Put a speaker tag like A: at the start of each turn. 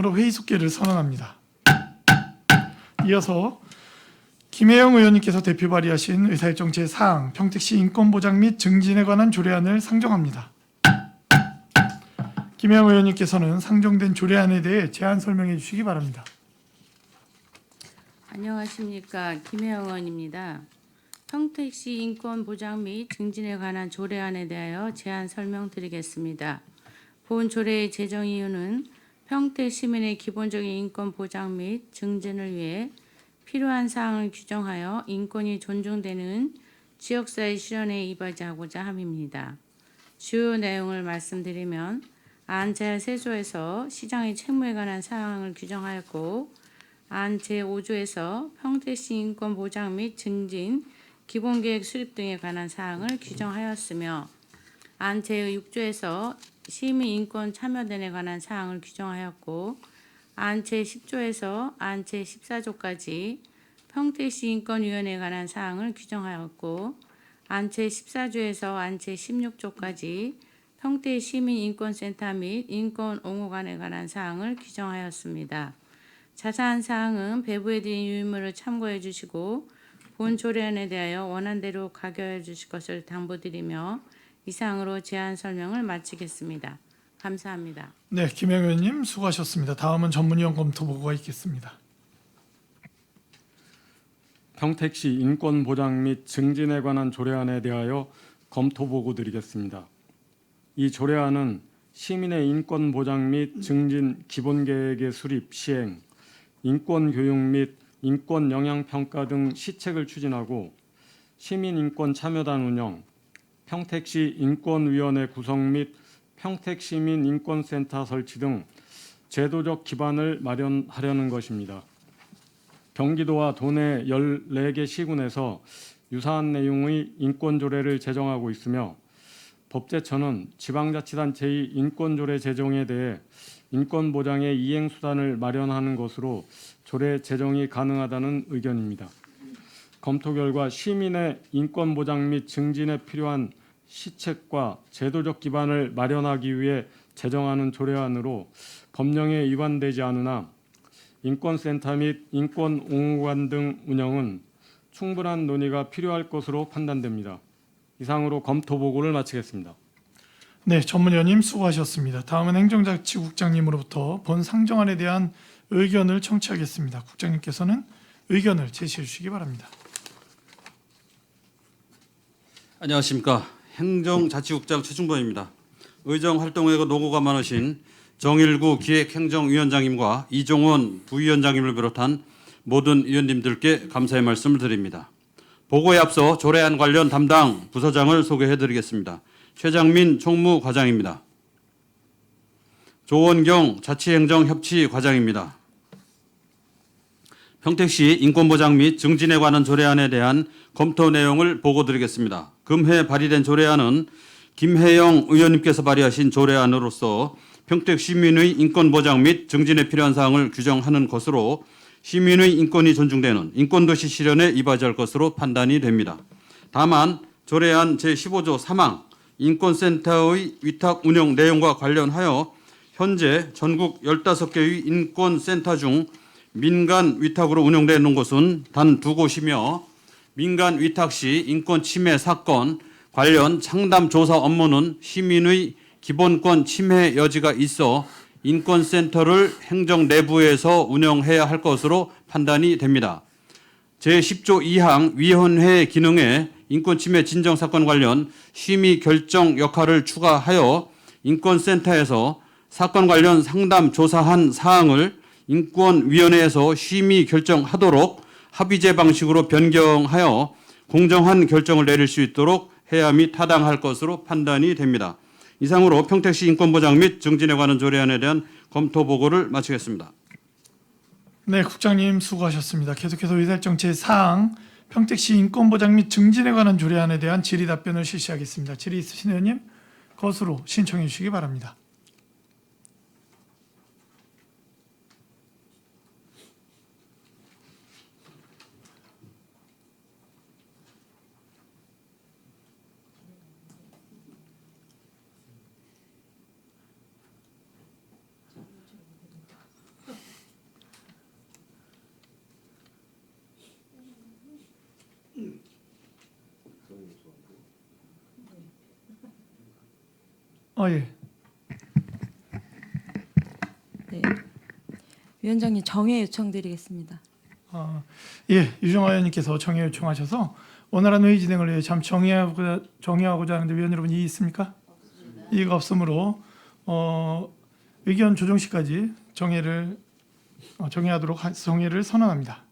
A: 으로 회의 속개를 선언합니다. 이어서 김혜영 의원님께서 대표 발의하신 의사일정 제4항 평택시 인권보장 및 증진에 관한 조례안을 상정합니다. 김혜영 의원님께서는 상정된 조례안에 대해 제안 설명해 주시기 바랍니다.
B: 안녕하십니까 김혜영 의원입니다. 평택시 인권 보장 및 증진에 관한 조례안에 대하여 제안 설명드리겠습니다. 본 조례의 제정 이유는 평택 시민의 기본적인 인권 보장 및 증진을 위해 필요한 사항을 규정하여 인권이 존중되는 지역사회 실현에 이바지하고자 함입니다. 주요 내용을 말씀드리면 안 제4조에서 시장의 채무에 관한 사항을 규정하였고 안 제 5조에서 평택시 인권 보장 및 증진 기본계획 수립 등에 관한 사항을 규정하였으며 안 제6조에서 시민 인권 참여단에 관한 사항을 규정하였고 안 제10조에서 안 제14조까지 평택시 인권위원회에 관한 사항을 규정하였고 안 제14조에서 안 제16조까지 평택 시민인권센터 및 인권옹호관에 관한 사항을 규정하였습니다. 자세한 사항은 배부에 드린 유인물을 참고해 주시고 본 조례안에 대하여 원안대로 가결해 주실 것을 당부드리며 이상으로 제안 설명을 마치겠습니다. 감사합니다.
A: 네, 김혜영 의원님 수고하셨습니다. 다음은 전문위원 검토 보고가 있겠습니다.
C: 평택시 인권 보장 및 증진에 관한 조례안에 대하여 검토 보고 드리겠습니다. 이 조례안은 시민의 인권 보장 및 증진 기본 계획의 수립 시행, 인권 교육 및 인권 영향 평가 등 시책을 추진하고 시민 인권 참여단 운영, 평택시 인권위원회 구성 및 평택시민 인권센터 설치 등 제도적 기반을 마련하려는 것입니다. 경기도와 도내 14개 시군에서 유사한 내용의 인권조례를 제정하고 있으며 법제처는 지방자치단체의 인권조례 제정에 대해 인권보장의 이행수단을 마련하는 것으로 조례 제정이 가능하다는 의견입니다. 검토 결과 시민의 인권보장 및 증진에 필요한 시책과 제도적 기반을 마련하기 위해 제정하는 조례안으로 법령에 위반되지 않으나 인권센터 및 인권옹호관 등 운영은 충분한 논의가 필요할 것으로 판단됩니다. 이상으로 검토 보고를 마치겠습니다.
A: 네, 전문위원님 수고하셨습니다. 다음은 행정자치국장님으로부터 본 상정안에 대한 의견을 청취하겠습니다. 국장님께서는 의견을 제시해 주시기 바랍니다.
D: 안녕하십니까 행정자치국장 최충범입니다. 의정 활동회가 노고가 많으신 정일구 기획행정위원장님과 이종원 부위원장님을 비롯한 모든 위원님들께 감사의 말씀을 드립니다. 보고에 앞서 조례안 관련 담당 부서장을 소개해드리겠습니다. 최장민 총무과장입니다. 조원경 자치행정협치과장입니다. 평택시 인권보장 및 증진에 관한 조례안에 대한 검토 내용을 보고드리겠습니다. 금해 발의된 조례안은 김혜영 의원님께서 발의하신 조례안으로서 평택 시민의 인권 보장 및 증진에 필요한 사항을 규정하는 것으로 시민의 인권이 존중되는 인권도시 실현에 이바지할 것으로 판단이 됩니다. 다만 조례안 제15조 3항 인권센터의 위탁 운영 내용과 관련하여 현재 전국 15개의 인권센터 중 민간 위탁으로 운영되는 곳은 단 두 곳이며 민간 위탁 시 인권 침해 사건 관련 상담 조사 업무는 시민의 기본권 침해 여지가 있어 인권센터를 행정 내부에서 운영해야 할 것으로 판단이 됩니다. 제10조 2항 위원회 기능에 인권 침해 진정 사건 관련 심의 결정 역할을 추가하여 인권센터에서 사건 관련 상담 조사한 사항을 인권위원회에서 심의 결정하도록 합의제 방식으로 변경하여 공정한 결정을 내릴 수 있도록 해야함이 타당할 것으로 판단이 됩니다. 이상으로 평택시 인권보장 및 증진에 관한 조례안에 대한 검토 보고를 마치겠습니다.
A: 네, 국장님 수고하셨습니다. 계속해서 의사일정 제4항 평택시 인권보장 및 증진에 관한 조례안에 대한 질의 답변을 실시하겠습니다. 질의 있으신 의원님 것으로 신청해 주시기 바랍니다. 어 예.
E: 네. 위원장님 정회 요청드리겠습니다.
A: 어, 예, 유정화 의원님께서 정해 요청하셔서 원활한 회의 진행을 위해 잠시 정의하고자, 정의하고자 하는데 위원 여러분 이의 있습니까? 이의가 없으므로 어, 의견 조정 시까지 정의를 어, 정의하도록 하- 정의를 선언합니다.